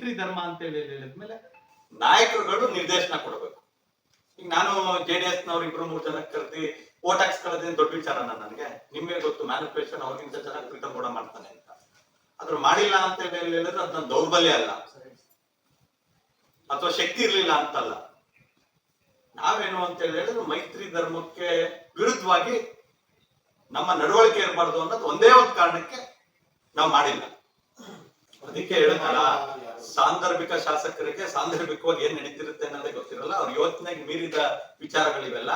ಮೈತ್ರಿ ಧರ್ಮ ಅಂತ ಹೇಳಿ ಹೇಳಿದ್ಮೇಲೆ ನಾಯಕರುಗಳು ನಿರ್ದೇಶನ ಕೊಡಬೇಕು. ಈಗ ನಾನು ಜೆ ಡಿ ಎಸ್ ನವ್ರು ಇಬ್ರು ಮೂರು ಜನ ಕರೆದಿ ಓಟ್ ಹಾಕ್ಸ್ಕೊಳ್ಳೋದೇನು ದೊಡ್ಡ ವಿಚಾರನ ನನಗೆ? ನಿಮಗೆ ಗೊತ್ತು ಮ್ಯಾನಿಪುಲೇಷನ್ ಅವ್ರಿಗಿಂತ ಚೆನ್ನಾಗಿ ಪ್ರೀತಮ್ ಕೂಡ ಮಾಡ್ತಾನೆ ಅಂತ. ಅದ್ರ ಮಾಡಿಲ್ಲ ಅಂತ ಹೇಳಿ ಹೇಳಿದ್ರೆ ಅದನ್ನ ದೌರ್ಬಲ್ಯ ಅಲ್ಲ. ಅಥವಾ ಶಕ್ತಿ ಇರ್ಲಿಲ್ಲ ಅಂತಲ್ಲ. ನಾವೇನು ಅಂತ ಹೇಳಿ ಹೇಳಿದ್ರೆ ಮೈತ್ರಿ ಧರ್ಮಕ್ಕೆ ವಿರುದ್ಧವಾಗಿ ನಮ್ಮ ನಡವಳಿಕೆ ಇರಬಾರ್ದು ಅನ್ನೋದು ಒಂದೇ ಒಂದು ಕಾರಣಕ್ಕೆ ನಾವು ಮಾಡಿಲ್ಲ. ಅದಕ್ಕೆ ಹೇಳಕ್ಕಲ್ಲ ಸಾಂದರ್ಭಿಕ ಶಾಸಕರಿಗೆ ಸಾಂದರ್ಭಿಕವಾಗಿ ಏನ್ ನಡೀತಿರುತ್ತೆ ಅನ್ನೋದೇ ಗೊತ್ತಿರಲ್ಲ. ಅವ್ರ ಯೋಚನೆಗೆ ಮೀರಿದ ವಿಚಾರಗಳಿವೆಲ್ಲ.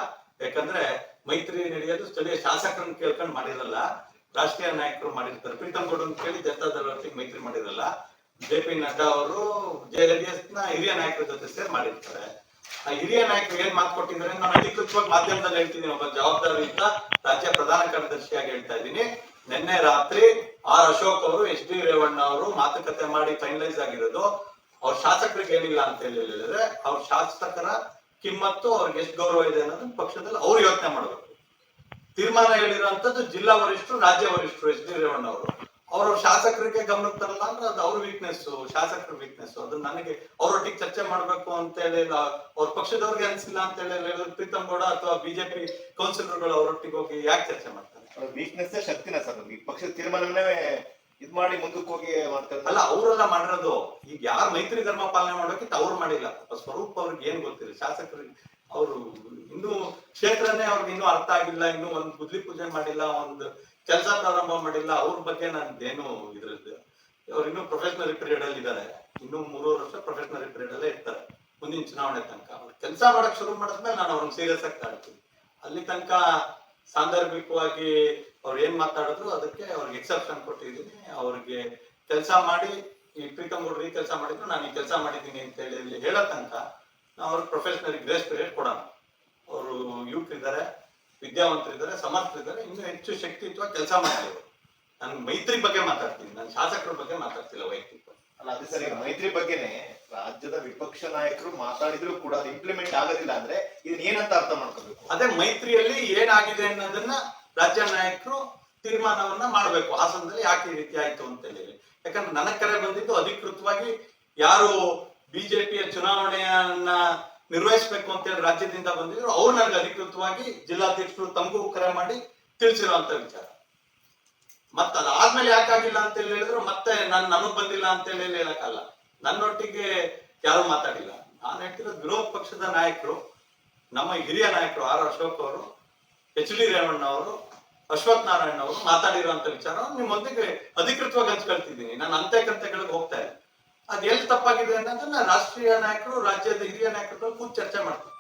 ಯಾಕಂದ್ರೆ ಮೈತ್ರಿ ನಡೆಯೋದು ಸ್ಥಳೀಯ ಶಾಸಕರನ್ನ ಕೇಳ್ಕೊಂಡು ಮಾಡಿರಲ್ಲ. ರಾಷ್ಟ್ರೀಯ ನಾಯಕರು ಮಾಡಿರ್ತಾರೆ. ಪ್ರೀತಮ್ ಗೌಡ ಅಂತ ಕೇಳಿ ಜನತಾದಳ ಒಟ್ಟಿಗೆ ಮೈತ್ರಿ ಮಾಡಿರಲ್ಲ. ಜೆ ಪಿ ನಡ್ಡಾ ಅವರು ಜೆಡಿಎಸ್ನ ಹಿರಿಯ ನಾಯಕರ ಜೊತೆ ಸೇರ್ ಮಾಡಿರ್ತಾರೆ. ಆ ಹಿರಿಯ ನಾಯಕರು ಏನ್ ಮಾತು ಕೊಟ್ಟಿದ್ದಾರೆ ನಾನು ಅಧಿಕೃತವಾಗಿ ಮಾಧ್ಯಮದಲ್ಲಿ ಹೇಳ್ತೀನಿ. ಒಬ್ಬ ಜವಾಬ್ದಾರಿಯುತ ರಾಜ್ಯ ಪ್ರಧಾನ ಕಾರ್ಯದರ್ಶಿಯಾಗಿ ಹೇಳ್ತಾ ಇದ್ದೀನಿ. ನಿನ್ನೆ ರಾತ್ರಿ ಆರ್ ಅಶೋಕ್ ಅವರು, ಎಚ್ ಡಿ ರೇವಣ್ಣ ಅವರು ಮಾತುಕತೆ ಮಾಡಿ ಫೈನಲೈಸ್ ಆಗಿರೋದು. ಅವ್ರ ಶಾಸಕರಿಗೆ ಏನಿಲ್ಲ ಅಂತ ಹೇಳಿ ಹೇಳಿದ್ರೆ ಅವ್ರ ಶಾಸಕರ ಕಿಮ್ಮತ್ತು, ಅವ್ರಿಗೆ ಎಷ್ಟು ಗೌರವ ಇದೆ ಅನ್ನೋದನ್ನ ಪಕ್ಷದಲ್ಲಿ ಅವ್ರು ಯೋಚನೆ ಮಾಡಬೇಕು. ತೀರ್ಮಾನ ಹೇಳಿರುವಂತದ್ದು ಜಿಲ್ಲಾ ವರಿಷ್ಠರು, ರಾಜ್ಯ ವರಿಷ್ಠರು ಎಚ್ ಡಿ ರೇವಣ್ಣ ಅವರು. ಅವ್ರ ಶಾಸಕರಿಗೆ ಗಮನಕ್ಕೆ ತರಲ್ಲ ಅಂದ್ರೆ ಅದು ಅವ್ರ ವೀಕ್ನೆಸ್ ಶಾಸಕರ ವೀಕ್ನೆಸ್ ಅದು ನನಗೆ ಅವರೊಟ್ಟಿಗೆ ಚರ್ಚೆ ಮಾಡ್ಬೇಕು ಅಂತ ಹೇಳಿ ಅವ್ರ ಪಕ್ಷದವ್ರಿಗೆ ಅನ್ಸಿಲ್ಲ ಅಂತ ಹೇಳಿ ಪ್ರೀತಮ್ ಗೌಡ ಅಥವಾ ಬಿಜೆಪಿ ಕೌನ್ಸಿಲರ್ಗಳು ಅವರೊಟ್ಟಿಗೆ ಹೋಗಿ ಯಾಕೆ ಚರ್ಚೆ ಮಾಡ್ತಾರೆ? ವೀಕ್ನೆಸ್ ಶಕ್ತಿನ ಸರ್, ಈ ಪಕ್ಷದ ತೀರ್ಮಾನವನ್ನೇ ಇದ್ ಮಾಡಿ ಮುಂದಕ್ಕೆ ಹೋಗಿ ಮಾಡ್ತಾರೆ ಅಲ್ಲ, ಅವರೆಲ್ಲ ಮಾಡಿರೋದು, ಈಗ ಯಾರು ಮೈತ್ರಿ ಧರ್ಮ ಪಾಲನೆ ಮಾಡೋಕ್ಕಿಂತ ಅವ್ರು ಮಾಡಿಲ್ಲ. ಸ್ವರೂಪ ಅವ್ರಿಗೆ ಏನ್ ಗೊತ್ತಿಲ್ಲ. ಶಾಸಕರಿಗೆ ಅವರು ಇನ್ನೂ ಕ್ಷೇತ್ರನೇ ಅವ್ರಿಗೆ ಇನ್ನೂ ಅರ್ಥ ಆಗಿಲ್ಲ, ಇನ್ನೂ ಒಂದು ಬುದ್ಧಿ ಪೂಜೆ ಮಾಡಿಲ್ಲ, ಒಂದು ಕೆಲಸ ಪ್ರಾರಂಭ ಮಾಡಿಲ್ಲ. ಅವ್ರ ಬಗ್ಗೆ ನಂದೇನು ಇದ್ರದ್ದು ಅವ್ರು ಇನ್ನೂ ಪ್ರೊಫೆಷನಲ್ ಪೀರಿಯಡ್ ಅಲ್ಲಿ ಇದ್ದಾರೆ ಇನ್ನೂ ಮೂರುವರೆ ವರ್ಷ ಪ್ರೊಫೆಷನಲ್ ಪೀರಿಯಡ್ ಅಲ್ಲೇ ಇರ್ತಾರೆ. ಮುಂದಿನ ಚುನಾವಣೆ ತನಕ. ಅವ್ರು ಕೆಲಸ ಮಾಡಕ್ ಶುರು ಮಾಡಿದ್ಮೇಲೆ ನಾನು ಅವ್ರನ್ನ ಸೀರಿಯಸ್ ಆಗಿ ಕಾಡ್ತೀನಿ ಅಲ್ಲಿ ತನಕ ಸಾಂದರ್ಭಿಕವಾಗಿ ಅವ್ರು ಏನ್ ಮಾತಾಡಿದ್ರು ಅದಕ್ಕೆ ಅವ್ರಿಗೆ ಎಕ್ಸೆಪ್ಷನ್ ಕೊಟ್ಟಿದ್ದೀನಿ. ಅವ್ರಿಗೆ ಕೆಲಸ ಮಾಡಿ, ಈ ಪ್ರೀತಮ್ ಗೌಡ್ರು ಕೆಲಸ ಮಾಡಿದ್ರು, ನಾನು ಈ ಕೆಲಸ ಮಾಡಿದ್ದೀನಿ ಅಂತ ಹೇಳಿ ಹೇಳೋ ತನಕ ನಾವು ಅವ್ರಿಗೆ ಪ್ರೊಫೆಷನಲ್ ಗ್ರೇಸ್ ಪೀರಿಯಡ್ ಕೊಡೋಣ. ಅವರು ಇದ್ದಾರೆ ವಿದ್ಯಾವಂತರಿದ್ದಾರೆ ಸಮರ್ಥರಿದ್ದಾರೆ ಇನ್ನೂ ಹೆಚ್ಚು ಶಕ್ತಿಯುತವಾಗಿ ಕೆಲಸ ಮಾಡ್ತಾರೆ ನಾನು ಮೈತ್ರಿ ಬಗ್ಗೆ ಮಾತಾಡ್ತೀನಿ, ನಾನು ಶಾಸಕರ ಬಗ್ಗೆ ಮಾತಾಡ್ತಿಲ್ಲ ವೈಯಕ್ತಿಕ. ಸರಿ ಮೈತ್ರಿ ಬಗ್ಗೆನೆ ರಾಜ್ಯದ ವಿಪಕ್ಷ ನಾಯಕರು ಮಾತಾಡಿದ್ರು ಕೂಡ ಇಂಪ್ಲಿಮೆಂಟ್ ಆಗೋದಿಲ್ಲ ಅಂದ್ರೆ ಇದನ್ನ ಏನಂತ ಅರ್ಥ ಮಾಡ್ಕೋಬೇಕು? ಅದೇ ಮೈತ್ರಿಯಲ್ಲಿ ಏನಾಗಿದೆ ಅನ್ನೋದನ್ನ ರಾಜ್ಯ ನಾಯಕರು ತೀರ್ಮಾನವನ್ನ ಮಾಡಬೇಕು. ಹಾಸನದಲ್ಲಿ ಯಾಕೆ ಈ ರೀತಿ ಆಯ್ತು ಅಂತ ಹೇಳಿ. ಯಾಕಂದ್ರೆ ನನಗ್ ಕರೆ ಬಂದಿದ್ದು ಅಧಿಕೃತವಾಗಿ ಯಾರು ಬಿಜೆಪಿಯ ಚುನಾವಣೆಯನ್ನ ನಿರ್ವಹಿಸಬೇಕು ಅಂತ ಹೇಳಿ ರಾಜ್ಯದಿಂದ ಬಂದಿದ್ರು. ಅವ್ರು ನನಗೆ ಅಧಿಕೃತವಾಗಿ ಜಿಲ್ಲಾಧ್ಯಕ್ಷರು ತಮಗೂ ಕರೆ ಮಾಡಿ ತಿಳಿಸಿರುವಂತ ವಿಚಾರ. ಮತ್ತೆ ಅದಾದ್ಮೇಲೆ ಯಾಕಾಗಿಲ್ಲ ಅಂತ ಹೇಳಿ ಹೇಳಿದ್ರು, ಮತ್ತೆ ನನ್ ನನಗ್ ಬಂದಿಲ್ಲ ಅಂತ ಹೇಳಿ ಹೇಳಕ್ಕಲ್ಲ ನನ್ನೊಟ್ಟಿಗೆ ಯಾರು ಮಾತಾಡಿಲ್ಲ. ನಾನು ಹೇಳ್ತಿರೋದು ವಿರೋಧ ಪಕ್ಷದ ನಾಯಕರು, ನಮ್ಮ ಹಿರಿಯ ನಾಯಕರು ಆರ್ ಅಶೋಕ್ ಅವರು, ಎಚ್ ಡಿ ರೇವಣ್ಣ ಅವರು, ಅಶ್ವಥ್ ನಾರಾಯಣ ಅವರು ಮಾತಾಡಿರುವಂತ ವಿಚಾರ ನಿಮ್ಮೊಂದಿಗೆ ಅಧಿಕೃತವಾಗಿ ಹಂಚ್ಕೊಳ್ತಿದ್ದೀನಿ. ನಾನು ಅಂತೆ ಕಂತೆಗಳಿಗೆ ಹೋಗ್ತಾ ಇಲ್ಲ. ಅದ್ ಎಲ್ಲಿ ತಪ್ಪಾಗಿದೆ ಅನ್ನೋದನ್ನ ರಾಷ್ಟ್ರೀಯ ನಾಯಕರು, ರಾಜ್ಯದ ಹಿರಿಯ ನಾಯಕರು ಕೂತ್ ಚರ್ಚೆ ಮಾಡ್ತೀನಿ ನಾನು